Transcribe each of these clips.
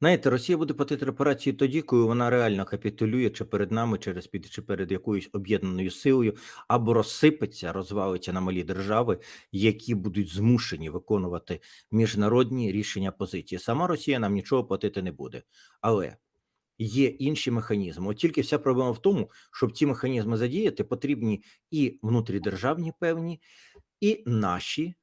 Знаєте, Росія буде платити репарації тоді, коли вона реально капітулює чи перед нами, через під чи перед якоюсь об'єднаною силою, або розсипеться, розвалиться на малі держави, які будуть змушені виконувати міжнародні рішення позиції. Сама Росія нам нічого платити не буде, але є інші механізми. От тільки вся проблема в тому, щоб ці механізми задіяти, потрібні і внутрідержавні певні, і наші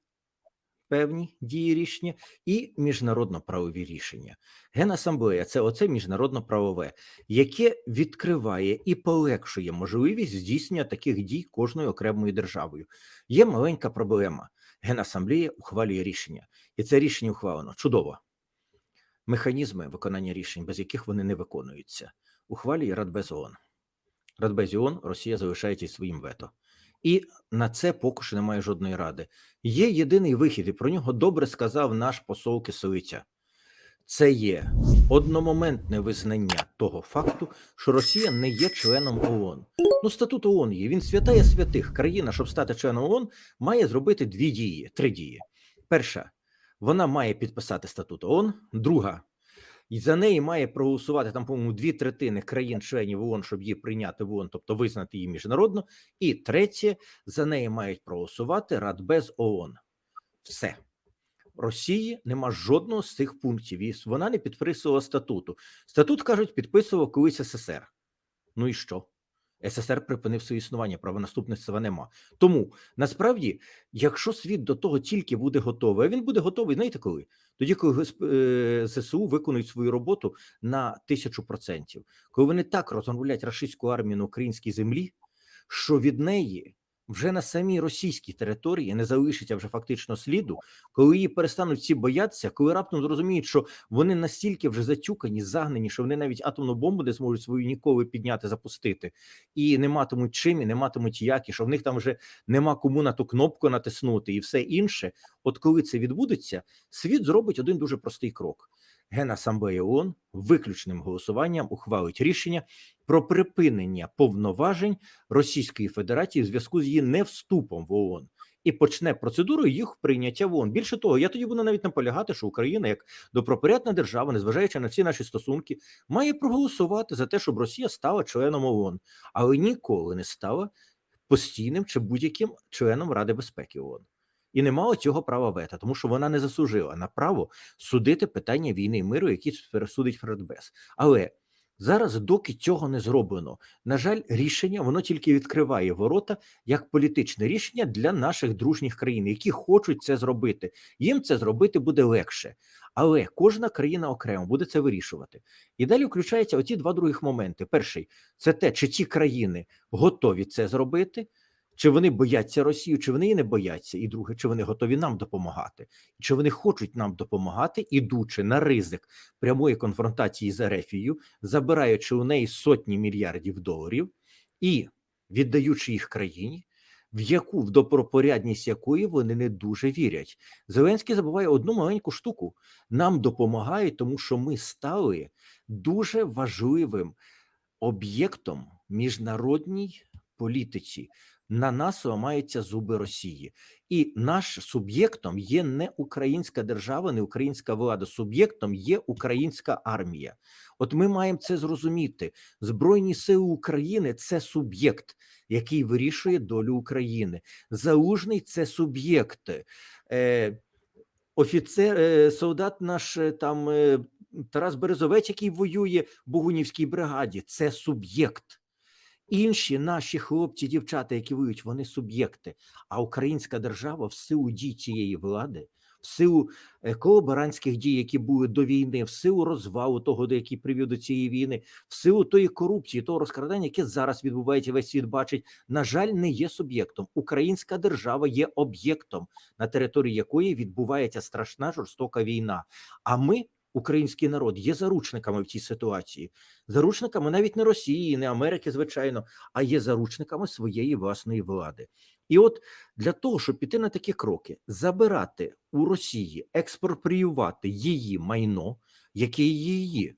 певні дії рішення, і міжнародно-правові рішення. Генасамблея це оце міжнародно-правове, яке відкриває і полегшує можливість здійснення таких дій кожною окремою державою. Є маленька проблема. Генасамблея ухвалює рішення, і це рішення ухвалено чудово. Механізми виконання рішень, без яких вони не виконуються, ухвалює Радбез ООН. Радбез ООН Росія залишається своїм вето. І на це поки що немає жодної ради. Є єдиний вихід, і про нього добре сказав наш посол Кисовиця. Це є одномоментне визнання того факту, що Росія не є членом ООН. Ну, статут ООН є. Він святая святих. Країна, щоб стати членом ООН, має зробити дві дії, три дії. Перша, вона має підписати статут ООН. Друга, і за неї має проголосувати там, по-моєму, дві третини країн-членів ООН, щоб її прийняти в ООН, тобто визнати її міжнародно. І третє, за неї мають проголосувати Радбез ООН. Все. Росії нема жодного з цих пунктів. І вона не підписувала статуту. Статут кажуть, підписував колись СССР. Ну і що? СССР припинив своє існування, правонаступництва нема. Тому насправді, якщо світ до того тільки буде готовий, а він буде готовий, знаєте коли? Тоді, коли е, ЗСУ виконують свою роботу на тисячу процентів, коли вони так розгромлять рашистську армію на українській землі, що від неї вже на самій російській території не залишиться вже фактично сліду, коли її перестануть всі боятися, коли раптом зрозуміють, що вони настільки вже затюкані, загнані, що вони навіть атомну бомбу не зможуть свою ніколи підняти, запустити, і не матимуть чим, і не матимуть як, і що в них там вже нема кому на ту кнопку натиснути, і все інше. От коли це відбудеться, світ зробить один дуже простий крок. Генасамблея ООН виключним голосуванням ухвалить рішення про припинення повноважень Російської Федерації в зв'язку з її невступом в ООН і почне процедуру їх прийняття в ООН. Більше того, я тоді буду навіть наполягати, що Україна, як добропорядна держава, незважаючи на всі наші стосунки, має проголосувати за те, щоб Росія стала членом ООН, але ніколи не стала постійним чи будь-яким членом Ради безпеки ООН. І не мала цього права вето, тому що вона не заслужила на право судити питання війни і миру, які пересудить Фредбес. Але зараз, доки цього не зроблено, на жаль, рішення воно тільки відкриває ворота як політичне рішення для наших дружніх країн, які хочуть це зробити. Їм це зробити буде легше, але кожна країна окремо буде це вирішувати. І далі включаються оці два других моменти. Перший це те, чи ті країни готові це зробити. Чи вони бояться Росію, чи вони її не бояться? І друге, чи вони готові нам допомагати, чи вони хочуть нам допомагати, ідучи на ризик прямої конфронтації з Ерефією, забираючи у неї сотні мільярдів доларів і віддаючи їх країні, в яку в добропорядність якої вони не дуже вірять. Зеленський забуває одну маленьку штуку: нам допомагають, тому що ми стали дуже важливим об'єктом міжнародній політиці на нас ламаються зуби Росії, і наш суб'єктом є не українська держава, не українська влада. Суб'єктом є українська армія. От ми маємо це зрозуміти. Збройні сили України це суб'єкт, який вирішує долю України. Залужний це суб'єкт. Е, Офіцер, е, солдат наш е, там е, Тарас Березовець, який воює в Богунівській бригаді, це суб'єкт. Інші наші хлопці, дівчата, які воюють, вони суб'єкти. А українська держава в силу дій цієї влади, в силу е, колаборантських дій, які були до війни, в силу розвалу того, до який привів до цієї війни, в силу тої корупції, того розкрадання, яке зараз відбувається, весь світ бачить, на жаль, не є суб'єктом. Українська держава є об'єктом, на території якої відбувається страшна жорстока війна. А ми український народ є заручниками в цій ситуації, заручниками навіть не Росії, не Америки, звичайно, а є заручниками своєї власної влади. І от для того, щоб піти на такі кроки, забирати у Росії, експропріювати її майно, яке її.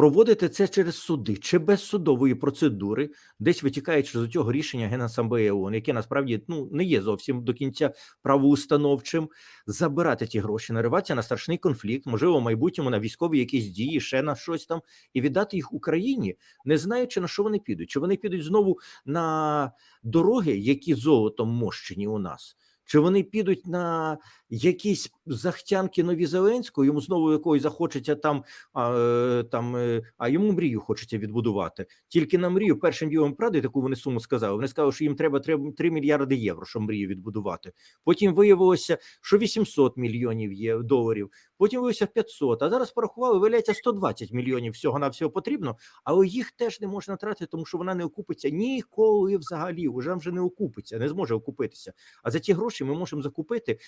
Проводити це через суди чи без судової процедури, десь витікаючи з цього рішення Генасамблеї ООН, яке насправді ну не є зовсім до кінця правоустановчим, забирати ті гроші, нариватися на страшний конфлікт, можливо, в майбутньому на військові якісь дії, ще на щось там, і віддати їх Україні, не знаючи на що вони підуть. Чи вони підуть знову на дороги, які золотом мощені у нас? Чи вони підуть на якісь захтянки нові Зеленського, йому знову якої захочеться там, а, е, там, е, а йому мрію хочеться відбудувати. Тільки на мрію першим ділом правди, таку вони суму сказали. Вони сказали, що їм треба 3, 3 мільярди євро, щоб мрію відбудувати. Потім виявилося, що 800 мільйонів є доларів. Потім виявилося 500, а зараз порахували, виявляється 120 мільйонів всього на всього потрібно, але їх теж не можна тратити, тому що вона не окупиться ніколи взагалі. Вже вже не окупиться, не зможе окупитися. А за ті гроші ми можемо закупити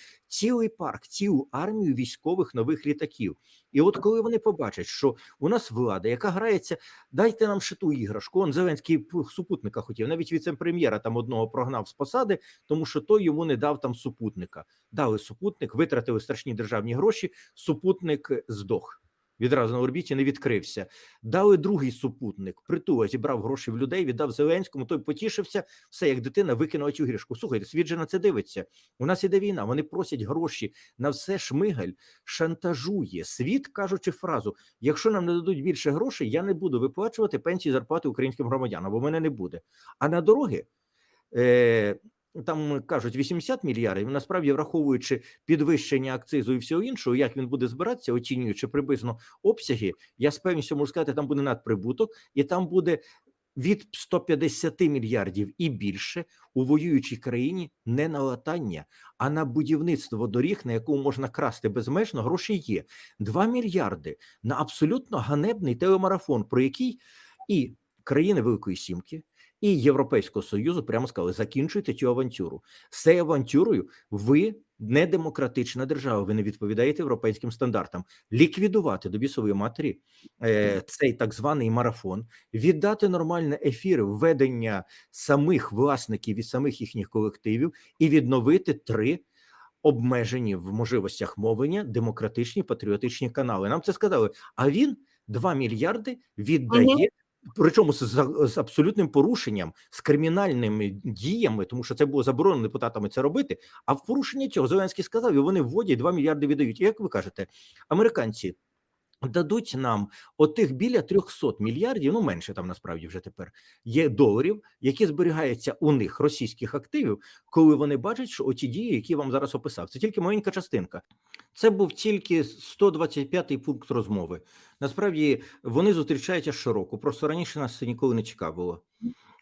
цілий парк, цілу армію військових нових літаків. І от коли вони побачать, що у нас влада, яка грається, дайте нам ще ту іграшку. Он Зеленський супутника хотів, навіть віце-прем'єра там одного прогнав з посади, тому що той йому не дав там супутника. Дали супутник, витратили страшні державні гроші. Супутник здох. Відразу на орбіті не відкрився. Дали другий супутник, притула зібрав гроші в людей, віддав Зеленському. Той потішився. Все як дитина викинула цю грішку. Слухайте, світ же на це дивиться. У нас іде війна. Вони просять гроші на все. Шмигаль шантажує світ, кажучи фразу: якщо нам не дадуть більше грошей, я не буду виплачувати пенсії зарплати українським громадянам, бо мене не буде. А на дороги. Е, там кажуть 80 мільярдів. Насправді, враховуючи підвищення акцизу і всього іншого, як він буде збиратися, оцінюючи приблизно обсяги, я з певністю можу сказати, там буде надприбуток, і там буде від 150 мільярдів і більше у воюючій країні не на латання, а на будівництво доріг, на якому можна красти безмежно. Гроші є 2 мільярди на абсолютно ганебний телемарафон, про який і країни Великої Сімки і Європейського Союзу прямо сказали: закінчуйте цю авантюру. З цією авантюрою ви не демократична держава, ви не відповідаєте європейським стандартам. Ліквідувати до бісової матері е, цей так званий марафон, віддати нормальне ефір введення самих власників і самих їхніх колективів і відновити три. Обмежені в можливостях мовлення демократичні патріотичні канали. Нам це сказали. А він 2 мільярди віддає Причому з, з, з абсолютним порушенням, з кримінальними діями, тому що це було заборонено депутатами це робити. А в порушення цього Зеленський сказав, і вони вводять 2 мільярди віддають. І як ви кажете, американці дадуть нам отих біля 300 мільярдів, ну менше там насправді вже тепер є доларів, які зберігаються у них російських активів, коли вони бачать, що оті дії, які я вам зараз описав, це тільки маленька частинка. Це був тільки 125-й пункт розмови. Насправді вони зустрічаються щороку. Просто раніше нас це ніколи не цікавило.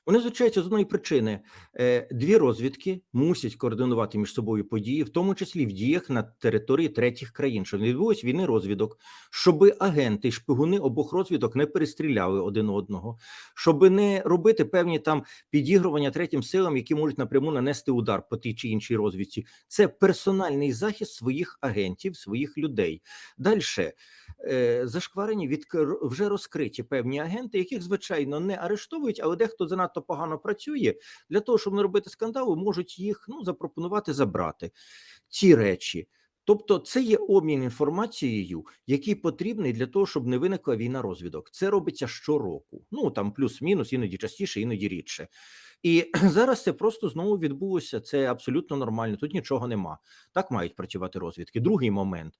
Вони зустрічаються з одної причини: Е, дві розвідки мусять координувати між собою події, в тому числі в діях на території третіх країн, щоб не відбулось війни розвідок, щоб агенти шпигуни обох розвідок не перестріляли один одного, щоб не робити певні там підігрування третім силам, які можуть напряму нанести удар по тій чи іншій розвідці. Це персональний захист своїх агентів, своїх людей. Далі е, зашкварені від вже розкриті певні агенти, яких звичайно не арештовують, але дехто занадто погано працює для того, щоб не робити скандалу, можуть їх ну запропонувати забрати ці речі. Тобто, це є обмін інформацією, який потрібний для того, щоб не виникла війна розвідок. Це робиться щороку. Ну там плюс-мінус, іноді частіше, іноді рідше. І зараз це просто знову відбулося. Це абсолютно нормально. Тут нічого нема. Так мають працювати розвідки. Другий момент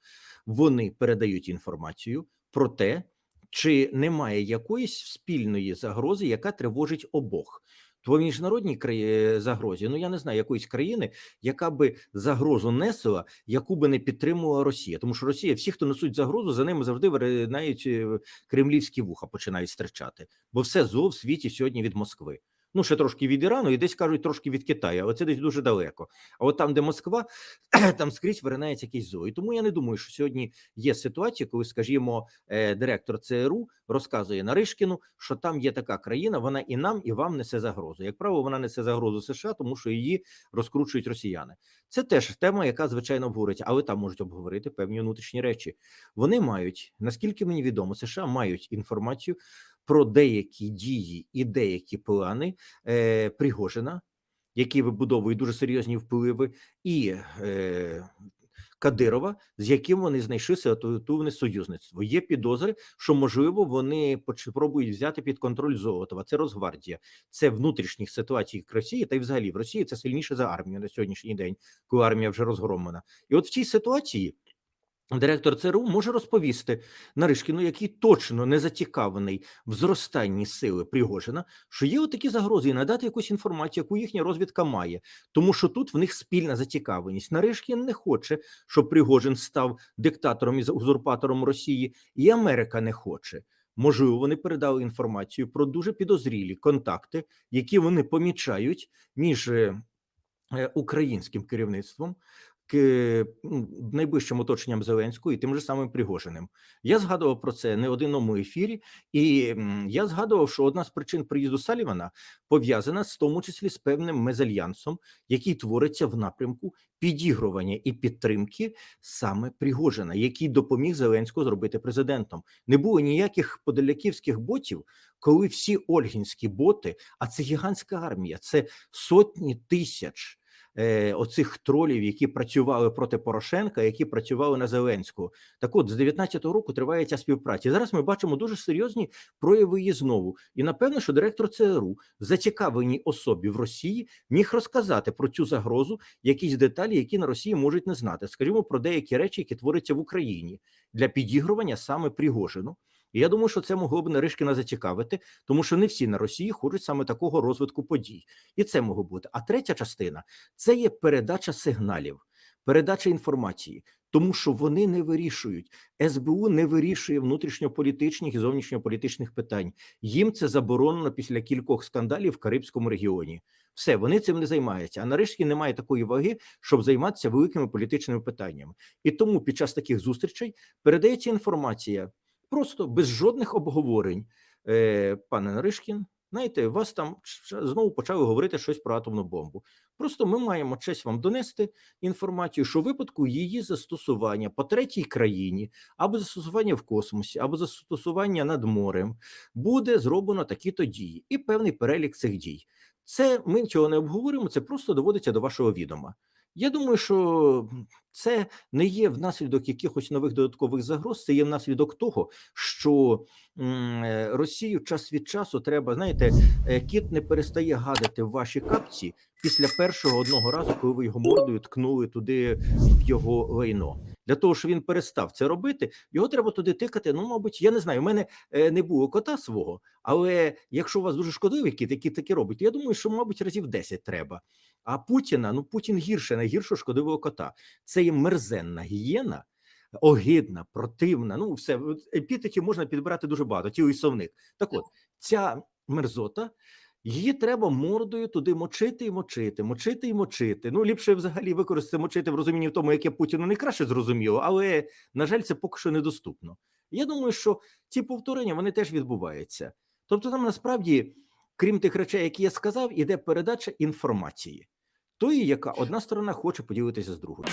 вони передають інформацію про те, чи немає якоїсь спільної загрози, яка тривожить обох. По міжнародній краї... загрозі, ну я не знаю якоїсь країни, яка би загрозу несла, яку би не підтримувала Росія. Тому що Росія, всі, хто несуть загрозу, за ними завжди виринають е, кремлівські вуха, починають стричати, бо все зло в світі сьогодні від Москви. Ну, ще трошки від Ірану, і десь кажуть трошки від Китаю, але це десь дуже далеко. А от там, де Москва, там скрізь виринається якийсь зло. І тому я не думаю, що сьогодні є ситуація, коли, скажімо, е, директор ЦРУ розказує Наришкіну, що там є така країна, вона і нам, і вам несе загрозу. Як правило, вона несе загрозу США, тому що її розкручують росіяни. Це теж тема, яка звичайно обговориться, але там можуть обговорити певні внутрішні речі. Вони мають, наскільки мені відомо, США мають інформацію про деякі дії і деякі плани е, Пригожина, які вибудовують дуже серйозні впливи, і е, Кадирова, з яким вони знайшли ситуативне союзництво. Є підозри, що можливо вони пробують взяти під контроль Золотова. Це Росгвардія, це внутрішніх ситуацій в Росії, та й взагалі в Росії це сильніше за армію на сьогоднішній день, коли армія вже розгромлена. І от в цій ситуації. Директор ЦРУ може розповісти Наришкіну, який точно не зацікавлений в зростанні сили Пригожина, що є отакі загрози, і надати якусь інформацію, яку їхня розвідка має, тому що тут в них спільна зацікавленість. Наришкін не хоче, щоб Пригожин став диктатором і узурпатором Росії, і Америка не хоче. Можливо, вони передали інформацію про дуже підозрілі контакти, які вони помічають між е, українським керівництвом. К- ну, найближчим оточенням Зеленського і тим же самим Пригожиним. Я згадував про це не одному ефірі, і я згадував, що одна з причин приїзду Салівана пов'язана з тому числі з певним мезальянсом, який твориться в напрямку підігрування і підтримки саме Пригожина, який допоміг Зеленського зробити президентом. Не було ніяких подоляківських ботів, коли всі ольгінські боти, а це гігантська армія, це сотні тисяч е, оцих тролів, які працювали проти Порошенка, які працювали на Зеленського. Так от з 19-го року триває ця співпраця. І Зараз ми бачимо дуже серйозні прояви її знову. І напевно, що директор ЦРУ зацікавленій особі в Росії міг розказати про цю загрозу, якісь деталі, які на Росії можуть не знати. Скажімо про деякі речі, які творяться в Україні для підігрування саме Пригожину. І я думаю, що це могло б Наришкіна зацікавити, тому що не всі на Росії хочуть саме такого розвитку подій, і це могло бути. А третя частина це є передача сигналів, передача інформації, тому що вони не вирішують. СБУ не вирішує внутрішньополітичних і зовнішньополітичних питань. Їм це заборонено після кількох скандалів в Карибському регіоні. Все, вони цим не займаються. А нарешті немає такої ваги, щоб займатися великими політичними питаннями. І тому під час таких зустрічей передається інформація просто без жодних обговорень. Е, пане Наришкін, знаєте, вас там знову почали говорити щось про атомну бомбу. Просто ми маємо честь вам донести інформацію, що в випадку її застосування по третій країні, або застосування в космосі, або застосування над морем, буде зроблено такі-то дії, і певний перелік цих дій. Це ми цього не обговорюємо, це просто доводиться до вашого відома. Я думаю, що це не є внаслідок якихось нових додаткових загроз, це є внаслідок того, що е, Росію час від часу треба, знаєте, е, кіт не перестає гадати в ваші капці після першого одного разу, коли ви його мордою ткнули туди в його лайно. Для того, щоб він перестав це робити, його треба туди тикати. Ну, мабуть, я не знаю. У мене е, не було кота свого, але якщо у вас дуже шкодливий кіт, який таке робить, я думаю, що, мабуть, разів 10 треба. А Путіна, ну Путін гірше найгіршого шкодливого кота. Це є мерзенна гієна, огидна, противна. Ну, все епітетів можна підбирати дуже багато. Цілий совник. Так от, ця мерзота. Її треба мордою туди мочити і мочити, мочити і мочити. Ну, ліпше взагалі використати мочити в розумінні в тому, яке Путіну не краще зрозуміло, але, на жаль, це поки що недоступно. Я думаю, що ці повторення вони теж відбуваються. Тобто, там насправді, крім тих речей, які я сказав, іде передача інформації, тої, яка одна сторона хоче поділитися з другою.